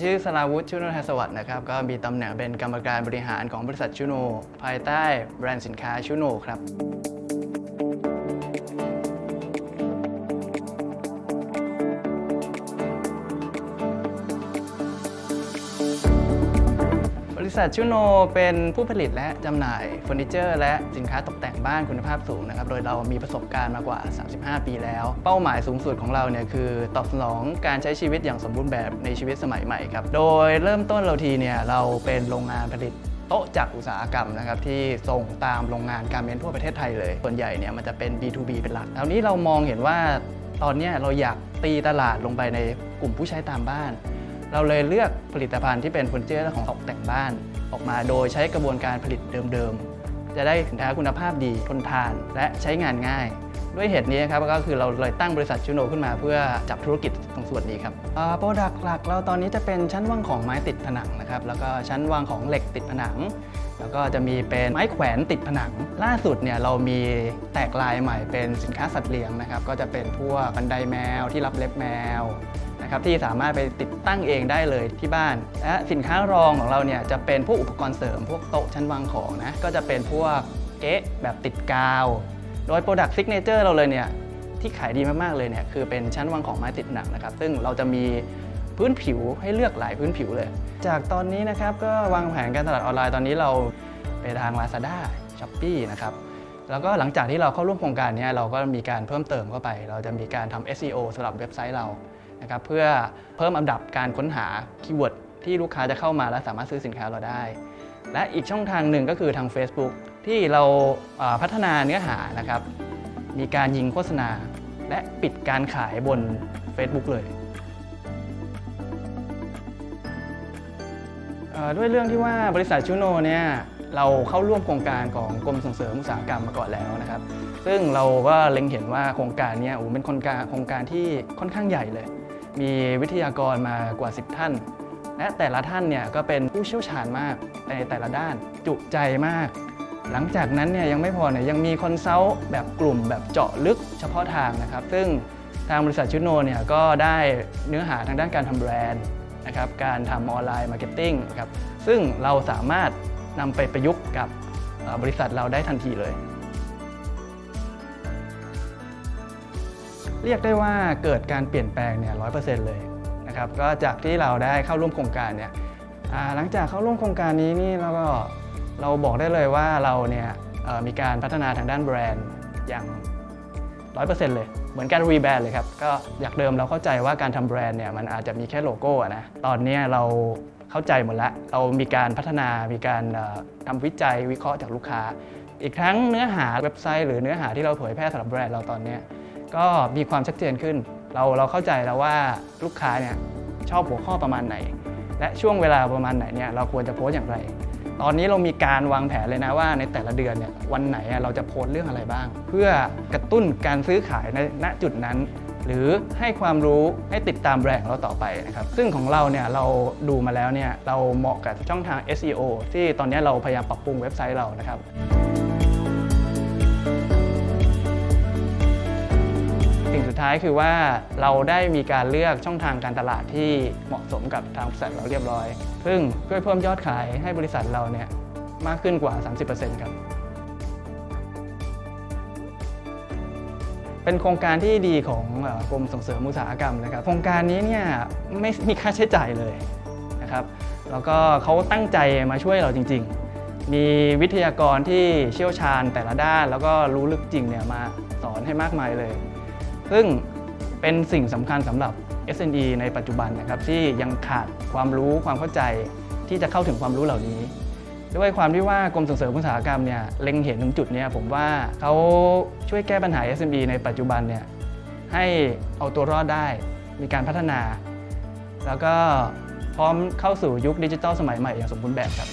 ชื่อสราวุฒิชุโนไทยสวัสดิ์นะครับ ก็มีตำแหน่งเป็นกรรมการบริหารของบริษัทชุโน ภายใต้แบรนด์สินค้าชุโนครับ ริษัทชุโนเป็นผู้ผลิตและจำหน่ายเฟอร์นิเจอร์และสินค้าตกแต่งบ้านคุณภาพสูงนะครับ โดยเรามีประสบการณ์มากว่า 35 ปีแล้ว เป้าหมายสูงสุดของเราเนี่ยคือตอบสนองการใช้ชีวิตอย่างสมบูรณ์แบบในชีวิตสมัยใหม่ครับ โดยเริ่มต้นเราทีเนี่ยเราเป็นโรงงานผลิตโต๊ะจักรอุตสาหกรรมนะครับที่ส่งตามโรงงานการเมนทั่วประเทศไทยเลย ส่วนใหญ่เนี่ยมันจะเป็น B2B เป็นหลักคราวนี้เรามองเห็นว่าตอนนี้เราอยากตีตลาดลงไปในกลุ่มผู้ใช้ตามบ้าน เราเลยเลือกผลิตภัณฑ์ที่เป็นเฟอร์นิเจอร์ของตกแต่งบ้านออกมาโดยใช้กระบวนการผลิตเดิมๆ จะได้สินค้าคุณภาพดีทนทาน และใช้งานง่าย ด้วยเหตุนี้ครับก็คือเราเลยตั้งบริษัทชูโนขึ้นมาเพื่อจับธุรกิจตรงส่วนนี้ครับโปรดักต์หลักเราตอนนี้จะเป็นชั้นวางของไม้ติดผนังนะครับแล้วก็ชั้นวางของเหล็กติดผนัง แล้วก็จะมีเป็นไม้แขวนติดผนัง ล่าสุดเนี่ยเรามีแตกลายใหม่เป็นสินค้าสัตว์เลี้ยงนะครับก็จะเป็นพวกบันไดแมวที่รับเล็บแมว นะครับที่สามารถไปติดตั้งเองได้เลยที่บ้าน และสินค้ารองของเราเนี่ยจะเป็นพวกอุปกรณ์เสริม พวกโต๊ะชั้นวางของนะก็จะเป็นพวกเก๊ะแบบติดกาว โดย Product Signature เราเลยเนี่ยที่ขายดีมากๆเลยเนี่ยคือเป็นชั้นวางของไม้ติดหนังนะครับซึ่งเราจะมีพื้นผิวให้เลือกหลายพื้นผิวเลย จากตอนนี้นะครับก็วางแผนการตลาดออนไลน์ตอนนี้เราไปทาง Lazada Shopee นะครับแล้วก็หลังจากที่เราเข้าร่วมโครงการเนี้เราก็มีการเพิ่มเติมเข้าไป เราจะมีการทำ SEO สำหรับเว็บไซต์เรา นะครับเพื่อเพิ่มอันดับการค้นหาคีย์เวิร์ดที่ลูกค้าจะเข้ามาและสามารถซื้อสินค้าเราได้ และอีกช่องทางหนึ่งก็คือทาง Facebook ที่เราาพัฒนาเนื้อหานะครับ มีการยิงโฆษณา และปิดการขายบน Facebook เลยด้วยเรื่องที่ว่าบริษัทชูโนเนี่ยเราเข้าร่วมโครงการของกรมส่งเสริมอุตสาหกรรมมาก่อนแล้วนะครับ ซึ่งเราก็เล็งเห็นว่าโครงการนี้โอ้เป็นโครงการโครงการที่ค่อนข้างใหญ่เลย มีวิทยากรมากว่า 10 ท่าน และแต่ละท่านเนี่ยก็เป็นผู้เชี่ยวชาญมากในแต่ละด้านจุใจมาก หลังจากนั้นเนี่ยยังไม่พอเนี่ยยังมีคอนซัลท์แบบกลุ่มแบบเจาะลึกเฉพาะทางนะครับ ซึ่งทางบริษัทชุดโนเนี่ยก็ได้เนื้อหาทางด้านการทำแบรนด์นะครับการทำออนไลน์มาร์เก็ตติ้งนะครับซึ่งเราสามารถนำไปประยุกต์กับบริษัทเราได้ทันทีเลย เรียกได้ว่าเกิดการเปลี่ยนแปลงเนี่ยร้อยเปอร์เซ็นต์เลยนะครับก็จากที่เราได้เข้าร่วมโครงการเนี่ยหลังจากเข้าร่วมโครงการนี้นี่เราก็เราบอกได้เลยว่าเราเนี่ยมีการพัฒนาทางด้านแบรนด์อย่างร้อยเปอร์เซ็นต์เลยเหมือนการรีแบรนด์เลยครับก็จากเดิมเราเข้าใจว่าการทำแบรนด์เนี่ยมันอาจจะมีแค่โลโก้นะตอนนี้เราเข้าใจหมดแล้วเรามีการพัฒนามีการทำวิจัยวิเคราะห์จากลูกค้า อีกทั้งเนื้อหาเว็บไซต์ หรือเนื้อหาที่เราเผยแพร่สำหรับแบรนด์เราตอนนี้ ก็มีความชัดเจนขึ้น เราเราเข้าใจแล้วว่าลูกค้าเนี่ยชอบหัวข้อประมาณไหน และช่วงเวลาประมาณไหนเนี่ยเราควรจะโพสต์อย่างไร ตอนนี้เรามีการวางแผนเลยนะว่าในแต่ละเดือนเนี่ยวันไหนอะเราจะโพสต์เรื่องอะไรบ้าง เพื่อกระตุ้นการซื้อขายในณจุดนั้น หรือให้ความรู้ให้ติดตามแบรนด์ของเราต่อไปนะครับซึ่งของเราเนี่ยเราดูมาแล้วเนี่ยเราเหมาะกับช่องทาง SEO ที่ตอนนี้เราพยายามปรับปรุงเว็บไซต์เรานะครับ งสุดท้ายคือว่าเราได้มีการเลือกช่องทางการตลาดที่เหมาะสมกับทางบริษัทเราเรียบร้อย ซึ่งช่วยเพิ่มยอดขายให้บริษัทเราเนี่ยมากขึ้นกว่า 30%ครับเป็นโครงการที่ดีของกรมส่งเสริมอุตสาหกรรมนะครับ โครงการนี้เนี่ยไม่มีค่าใช้จ่ายเลยนะครับ แล้วก็เขาตั้งใจมาช่วยเราจริง ๆ มีวิทยากรที่เชี่ยวชาญแต่ละด้าน แล้วก็รู้ลึกจริงเนี่ยมาสอนให้มากมายเลย ซึ่งเป็นสิ่งสำคัญสำหรับ SME ในปัจจุบันนะครับที่ยังขาดความรู้ความเข้าใจที่จะเข้าถึงความรู้เหล่านี้ ด้วยความที่ว่ากรมส่งเสริมอุตสาหกรรมเนี่ยเล็งเห็นถึงจุดเนี้ยผมว่าเขาช่วยแก้ปัญหา SME ในปัจจุบันเนี่ยให้เอาตัวรอดได้มีการพัฒนา แล้วก็พร้อมเข้าสู่ยุคดิจิทัลสมัยใหม่อย่างสมบูรณ์แบบครับ